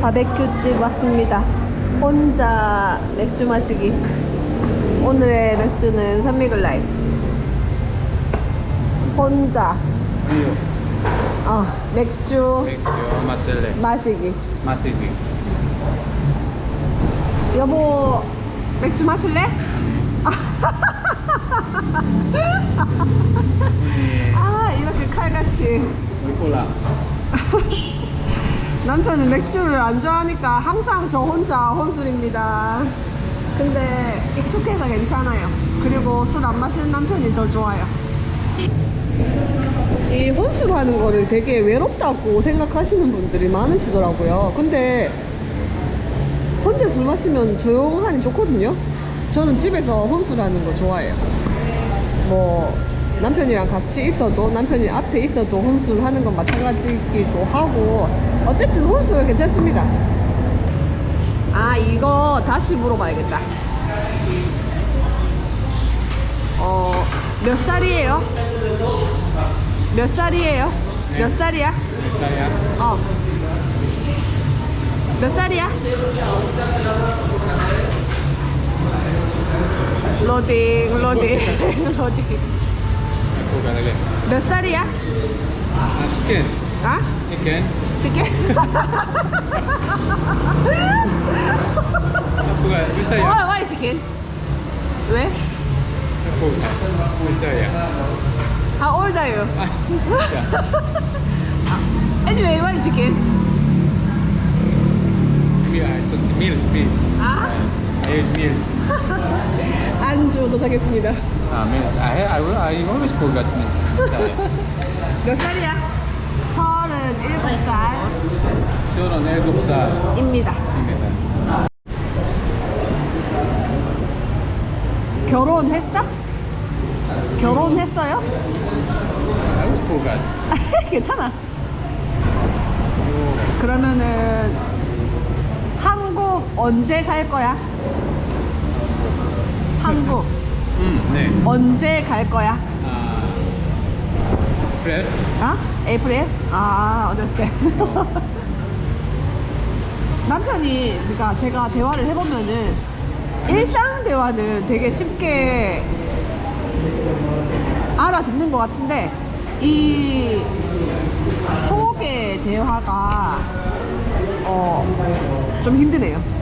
바베큐집 왔습니다. 혼자 맥주 마시기. 오늘의 맥주는 산미글라이. 혼자 Iyo. 어, 맥주 Vecchio Marcelle. 마시기. Masigi. 여보 맥주 마실래? 아 이렇게 칼같이 Nicola. 남편은 맥주를 안 좋아하니까 항상 저 혼자 혼술입니다. 근데 익숙해서 괜찮아요. 그리고 술 안 마시는 남편이 더 좋아요. 이 혼술하는 거를 되게 외롭다고 생각하시는 분들이 많으시더라고요. 근데 혼자 술 마시면 조용하니 좋거든요. 저는 집에서 혼술하는 거 좋아해요. 뭐 남편이랑 같이 있어도 남편이 앞에 있어도 혼술 하는 건 마찬가지기도 하고 어쨌든 혼술은 괜찮습니다. 아 이거 다시 물어봐야겠다. 어 몇 살이에요? 몇 살이에요? 몇 살이야? Italia. 어. 몇 살이야? 로딩, 로딩, 로딩. Fuga delle. 몇 살이야? Ah, chicken. 아? Chicken. 치킨? Fuga. Bisaya. 와, 와이 치킨? 왜? Fuga. Bisaya. How old are you? Ah, yeah. Anyway, why chicken? Me, I took meals, meals. 아, I ate meals. 안주 도착했습니다. Ah, meals. I, I, I always forgot. 몇 살이야? 37살입니다. Sono nel 결혼했어? 결혼했어요? I always forgot. 괜찮아. 그러면은 한국 언제 갈 거야? 한국 음, 네. 언제 갈 거야? 아, 그래? 어? 에이프릴? 아, 어렸을 남편이, 그러니까 제가 대화를 해보면은 일상 대화는 되게 쉽게 알아듣는 것 같은데 이 속의 대화가 어, 좀 힘드네요.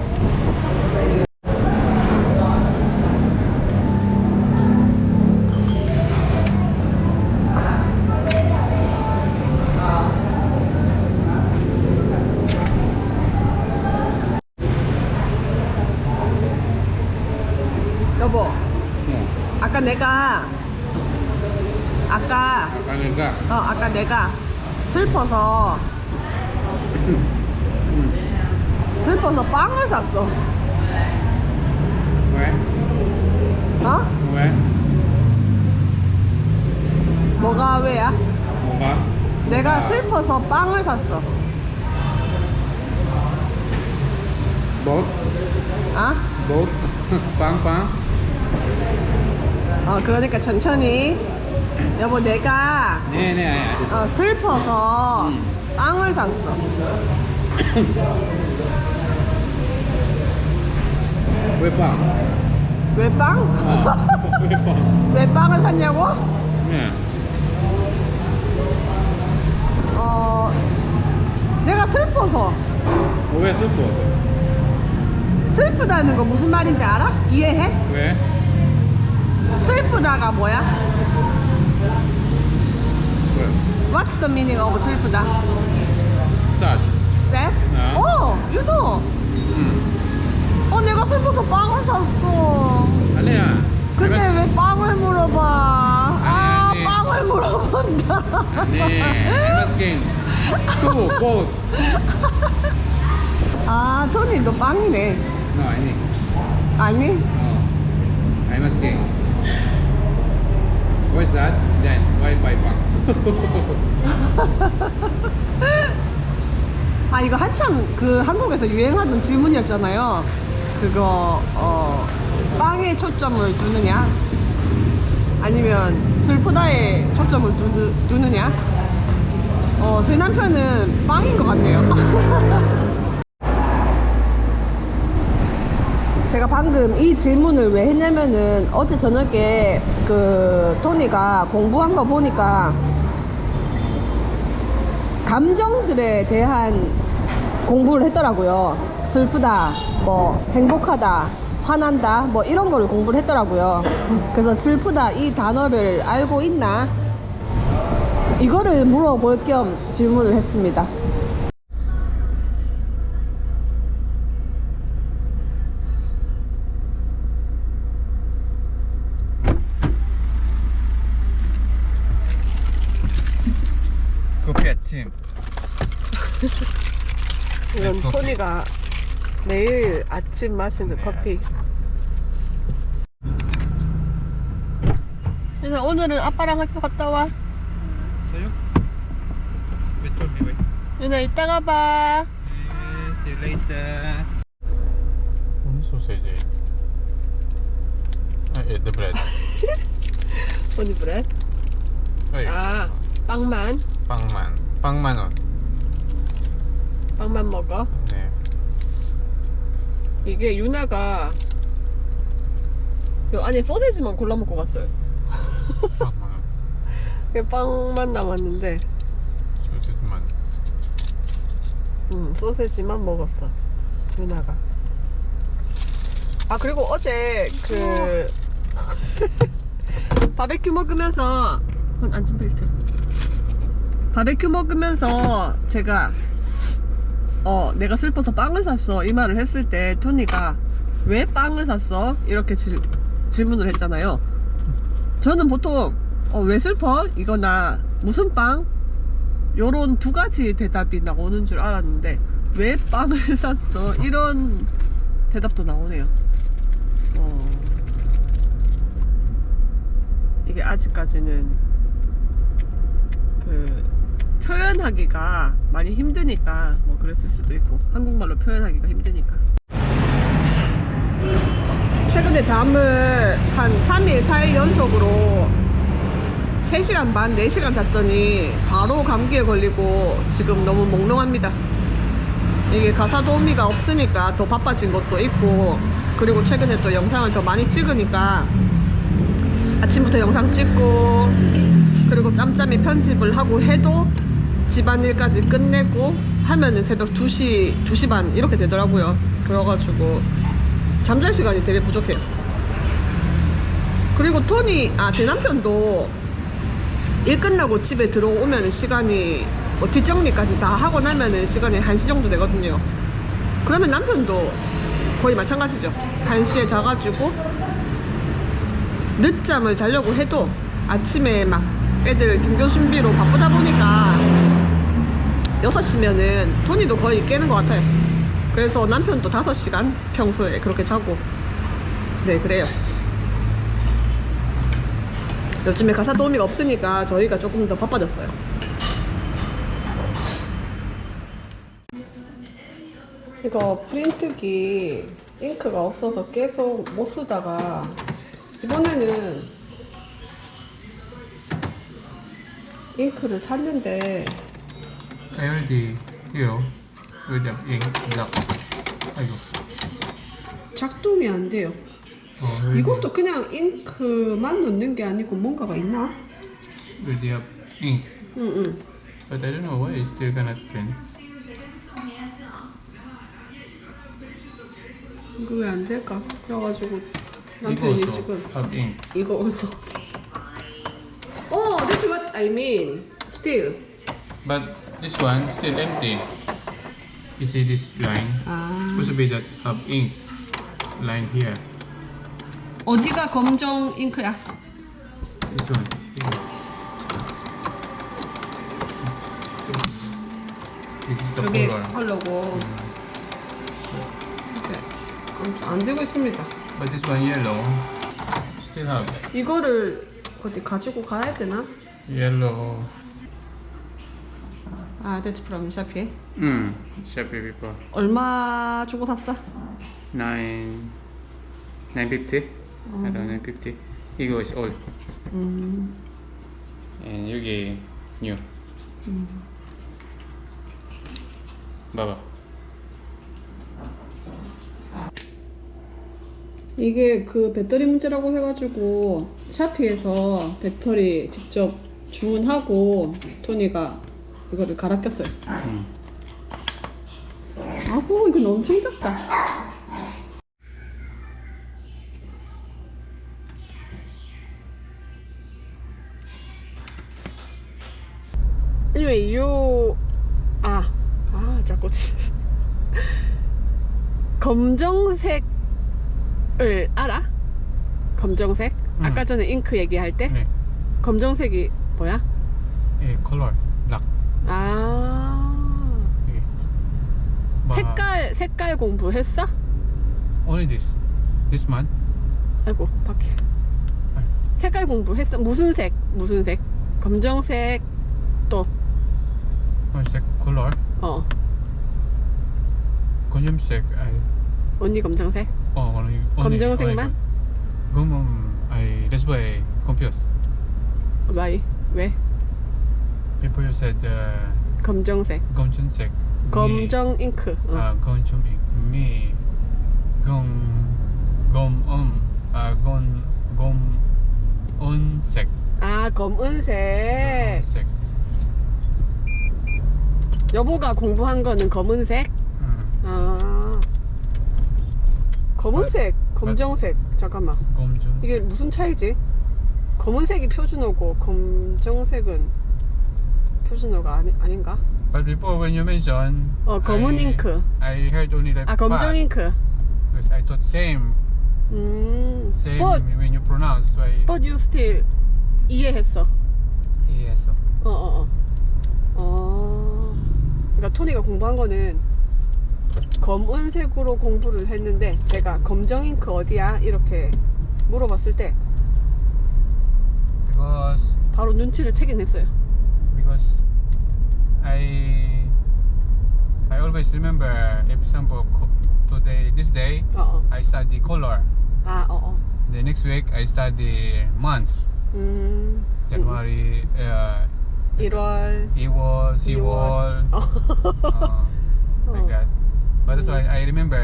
가는가? 어 아까 내가 슬퍼서 슬퍼서 빵을 샀어. 왜? 어? 왜? 뭐가 왜야? 뭐가? 내가 아. 슬퍼서 빵을 샀어. 뭐? 아? 뭐? 빵빵? 어 그러니까 천천히. 여보 내가 네네 아니 어, 슬퍼서 음. 빵을 샀어. 왜 빵? 왜 빵? 아, 왜 빵? 왜 빵을 샀냐고? 네. 어 내가 슬퍼서 어, 왜 슬퍼? 슬프다는 거 무슨 말인지 알아? 이해해? 왜? 슬프다가 뭐야? 왜? What's the meaning of 슬프다? sad. Sad? 아. 어, you know. 음. 어, 내가 슬퍼서 빵을 샀어. 아니야. 근데 내가- 왜 빵을 물어봐? 아, 아니, 아니. 빵을 물어본다. 네, I'm asking. Two, both. 아, 토니, 너 빵이네. No, 아니. 아니? No. I'm asking. What's that? Then why buy 빵? 아 이거 한참 그 한국에서 유행하던 질문이었잖아요. 그거 어 빵에 초점을 두느냐? 아니면 슬프다에 초점을 두, 두느냐? 어 저희 남편은 빵인 것 같네요. 제가 방금 이 질문을 왜 했냐면은 어제 저녁에 그 토니가 공부한 거 보니까 감정들에 대한 공부를 했더라고요. 슬프다, 뭐 행복하다, 화난다, 뭐 이런 거를 공부를 했더라고요. 그래서 슬프다 이 단어를 알고 있나? 이거를 물어볼 겸 질문을 했습니다. 커피 아침. 이건 아이스 커피. 토니가 매일 아침 마시는 네, 커피. 그래서 오늘은 아빠랑 학교 갔다 와. 저요? 왜 told me wait. 유나 이따가 봐. See you later. What sausage? I ate the bread. 브레. Wait. 아, 빵만. 빵만. 빵만 원. 빵만 먹어. 네. 이게 유나가 요 안에 소세지만 골라 먹고 갔어요. 그 빵만 남았는데, 소세지만. 음, 소세지만 먹었어. 유나가. 아 그리고 어제 그 바베큐 먹으면서 그건 안전벨트. 바베큐 먹으면서 제가 어 내가 슬퍼서 빵을 샀어. 이 말을 했을 때 토니가 왜 빵을 샀어? 이렇게 질, 질문을 했잖아요. 저는 보통 어, 왜 슬퍼? 이거나 무슨 빵? 요런 두 가지 대답이 나오는 줄 알았는데 왜 빵을 샀어? 이런 대답도 나오네요. 어, 이게 아직까지는 그 표현하기가 많이 힘드니까 뭐 그랬을 수도 있고 한국말로 표현하기가 힘드니까 최근에 잠을 한 3일, 4일 연속으로 3시간 반, 4시간 잤더니 바로 감기에 걸리고 지금 너무 몽롱합니다. 이게 가사 도우미가 없으니까 더 바빠진 것도 있고 그리고 최근에 또 영상을 더 많이 찍으니까 아침부터 영상 찍고 그리고 짬짬이 편집을 하고 해도 집안일까지 끝내고 하면은 새벽 2시, 2시 반 이렇게 되더라고요. 그래가지고 잠잘 시간이 되게 부족해요. 그리고 토니, 아, 제 남편도 일 끝나고 집에 들어오면 시간이 뭐 뒷정리까지 다 하고 나면은 시간이 1시 정도 되거든요. 그러면 남편도 거의 마찬가지죠. 1시에 자가지고 늦잠을 자려고 해도 아침에 막 애들 등교 준비로 바쁘다 보니까 6시면은 토니도 거의 깨는 것 같아요. 그래서 남편도 5시간 평소에 그렇게 자고 네 그래요. 요즘에 가사 도우미가 없으니까 저희가 조금 더 바빠졌어요. 이거 프린트기 잉크가 없어서 계속 못 쓰다가 이번에는 잉크를 샀는데 With the ink black. 아이고. 작동이 안 돼요. 어, 이것도 그냥 잉크만 넣는 게 아니고 뭔가가 있나? with the ink. 응응. But I don't know why it's still gonna print. 이거 왜 안 될까? 그래가지고 이거 남편이 also 지금. 이거 also. Oh, that's what I mean. Still. But this one still empty. You see this line? 아. Supposed to be that have ink line here. 어디가 검정 잉크야? This one. This is the 여기 color. 컬러고. 이렇게 아무튼 안 되고 있습니다. But this one yellow. Still have 이거를 어디 가지고 가야 되나? yellow. 아, that's from 샤피에. Hmm. Sharpie paper. 얼마 주고 샀어? Nine. Nine fifty. I don't know fifty. 이거 is old. 음, And 여기 new. 봐봐. 이게 그 배터리 문제라고 해가지고 샤피에서 배터리 직접 주문하고 토니가 이거를 갈아 꼈어요. 응. 아고 이거 엄청 작다. Anyway, you 아, 아 자꾸 검정색을 알아? 검정색? 아까 전에 잉크 얘기할 때 네. 검정색이 뭐야? 이 컬러 아 예. 마- 색깔 색깔 공부했어? Only this. This month. 아이고 바퀴 색깔 공부했어? 무슨 색? 무슨 색? 검정색 또 검색 컬러. 어. 검정색. I 언니 검정색? 어 only. only- 검정색만? 그럼 I that's why confused. 와이 왜? People you said uh, 검정색 검정색. 검정 잉크 어. 아 검정 me 검검음 아검 검 은색. 아 검은색 검은색. 여보가 공부한 거는 검은색? 음. 아 검은색 검정색 잠깐만 검정색. 이게 무슨 차이지? 검은색이 표준어고 검정색은 표준어가 아니, 아닌가? But before when you mention 어 검은 I, 잉크 I heard only that 아 검정 part, 잉크 because I thought same 음 same but, when you pronounce why but you still 이해했어 so 어어 어 어. 그러니까 토니가 공부한 거는 검은색으로 공부를 했는데 제가 검정 잉크 어디야? 이렇게 물어봤을 때 because 바로 눈치를 채긴 했어요 because I I always remember example co- today this day 어어 I study color 아 어어 the next week I study months 음 January uh, 1월 2월 10월 어. uh, like that but that's why I remember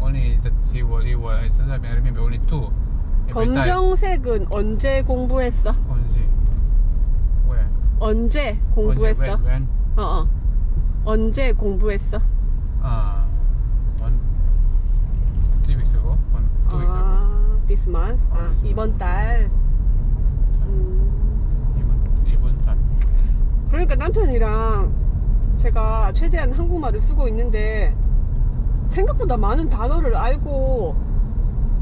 only that 10월 2월 sometimes I remember only two If I study- 검정색은 언제 공부했어? 언제 where 언제 공부했어? 언제 when, when? 어 어 언제 공부했어? Uh, one, three weeks ago, one, two weeks ago. 아 this month? 어, 아 this 이번 달 음. 이번 이번 달. 그러니까 남편이랑 제가 최대한 한국말을 쓰고 있는데 생각보다 많은 단어를 알고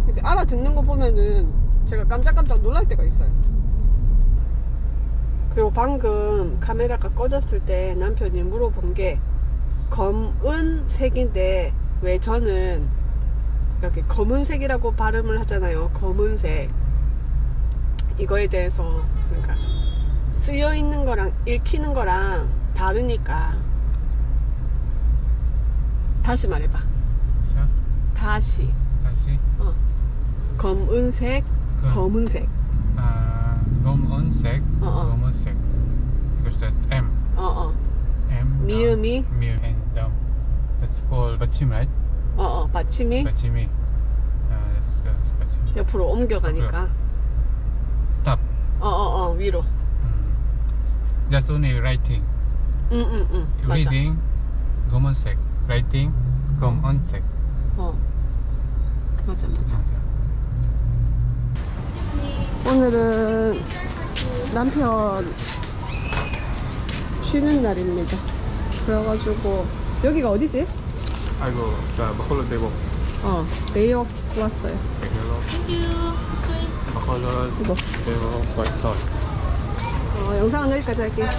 이렇게 알아듣는 거 보면은 제가 깜짝깜짝 놀랄 때가 있어요. 그리고 방금 카메라가 꺼졌을 때 남편이 물어본 게 검은 색인데 왜 저는 이렇게 검은색이라고 발음을 하잖아요. 검은색. 이거에 대해서 그러니까 쓰여 있는 거랑 읽히는 거랑 다르니까 다시 말해봐 자, 다시 다시. 어. 검은색 검. 검은색 아, 검은색, 어, 어. 검은색. That M, 어어 M. 미음이? 미음 and down. That's called 받침, right? 어어 받침이 받침이. Uh, that's, that's 받침. 옆으로 옮겨가니까 Top. 어어어 위로 음. That's only writing. 응응응 맞아 Reading, 검은색. Writing, 검은색. 어 맞아 맞아 맞아. 오늘은 남편 쉬는 날입니다 그래가지고 여기가 어디지? 아이고, 자, 바콜로 대고. 어 네이역 왔어요 Hello. Thank you. Sweet. 바콜로 이거 대고. Sauce. 어, 영상은 여기까지 할게요